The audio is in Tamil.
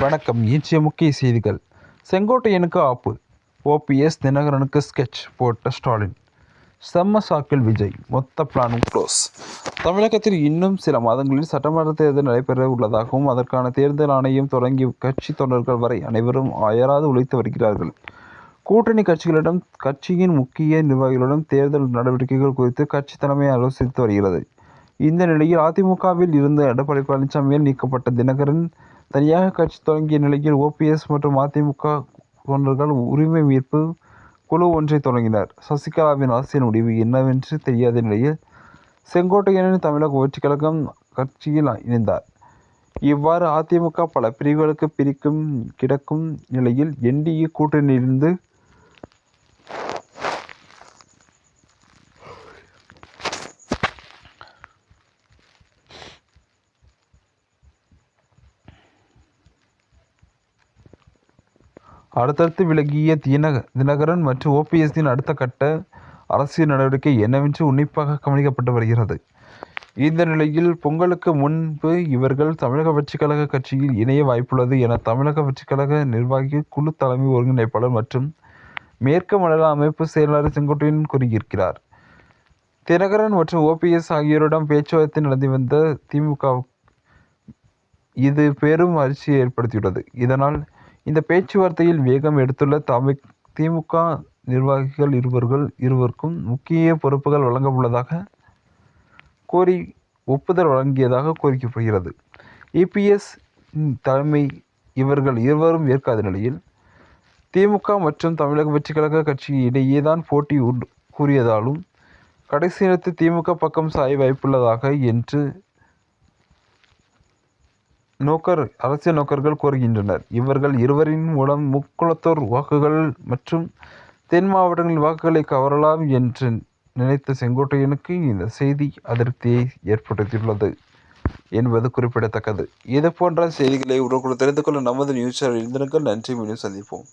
வணக்கம். இன்றைய முக்கிய செய்திகள். செங்கோட்டையனுக்கு ஆப்பு. ஓபிஎஸ் தினகரனுக்கு ஸ்கெட்ச் போட்ட ஸ்டாலின். செம்ம சாக்கில் விஜய். மொத்த பிளானும் க்ளோஸ் தமிழகத்தில் இன்னும் சில மாதங்களில் சட்டமன்ற தேர்தல் நடைபெற உள்ளதாகவும் அதற்கான தேர்தல் ஆணையம் தொடங்கி கட்சி தொண்டர்கள் வரை அனைவரும் அயராது உழைத்து வருகிறார்கள். கூட்டணி கட்சிகளிடம் கட்சியின் முக்கிய நிர்வாகிகளிடம் தேர்தல் நடவடிக்கைகள் குறித்து கட்சி தலைமை ஆலோசித்து வருகிறது. இந்த நிலையில் அதிமுகவில் இருந்து எடப்பாடி பழனிசாமியால் நீக்கப்பட்ட தினகரன் தனியாக கட்சி தொடங்கிய நிலையில் ஓபிஎஸ் மற்றும் அதிமுக தொண்டர்கள் உரிமை மீட்பு குழு ஒன்றை தொடங்கினர். சசிகலாவின் அரசியல் முடிவு என்னவென்று தெரியாத நிலையில் செங்கோட்டையனின் தமிழக வெற்றிக் கழகம் கட்சியில் இணைந்தார். இவ்வாறு அதிமுக பல பிரிவுகளுக்கு பிரிக்கும் கிடக்கும் நிலையில் என்டிஏ கூட்டணியிலிருந்து அடுத்தடுத்து விலகிய தின தினகரன் மற்றும் ஓபிஎஸ்ஸின் அடுத்த கட்ட அரசியல் நடவடிக்கை என்னவென்று உன்னிப்பாக கவனிக்கப்பட்டு வருகிறது. இந்த நிலையில் பொங்கலுக்கு முன்பு இவர்கள் தமிழக வெற்றிக்கழக கட்சியில் இணைய வாய்ப்புள்ளது என தமிழக வெற்றிக்கழக நிர்வாகி குழு தலைமை ஒருங்கிணைப்பாளர் மற்றும் மேற்கு மண்டல அமைப்பு செயலாளர் செங்கோட்டையன் கூறியிருக்கிறார். தினகரன் மற்றும் ஓபிஎஸ் ஆகியோரிடம் பேச்சுவார்த்தை நடந்து வந்த திமுக இது பெரும் அதிர்ச்சியை ஏற்படுத்தியுள்ளது. இதனால் இந்த பேச்சுவார்த்தையில் வேகம் எடுத்துள்ள தமி திமுக நிர்வாகிகள் இருவர்கள் இருவருக்கும் முக்கிய பொறுப்புகள் வழங்கவுள்ளதாக கோரி ஒப்புதல் வழங்கியதாக கோரிக்கப்படுகிறது. இபிஎஸ் தலைமை இவர்கள் இருவரும் ஏற்காத நிலையில் திமுக மற்றும் தமிழக வெற்றி கழக கட்சி இடையே தான் போட்டி கூறியதாலும் கடைசி நேரத்தில் திமுக பக்கம் சாய வாய்ப்புள்ளதாக என்று நோக்கர் அரசியல் நோக்கர்கள் கோருகின்றனர் இவர்கள் இருவரின் மூலம் முக்குளத்தூர் வாக்குகள் மற்றும் தென் மாவட்டங்களின் வாக்குகளை கவரலாம் என்று நினைத்த செங்கோட்டையனுக்கு இந்த செய்தி அதிருப்தியை ஏற்படுத்தியுள்ளது என்பது குறிப்பிடத்தக்கது. இது போன்ற செய்திகளை உடனுக்குடன் தெரிந்து கொள்ள நமது நியூஸ் சேனல் இருந்திருங்கள் நன்றி. மீண்டும் சந்திப்போம்.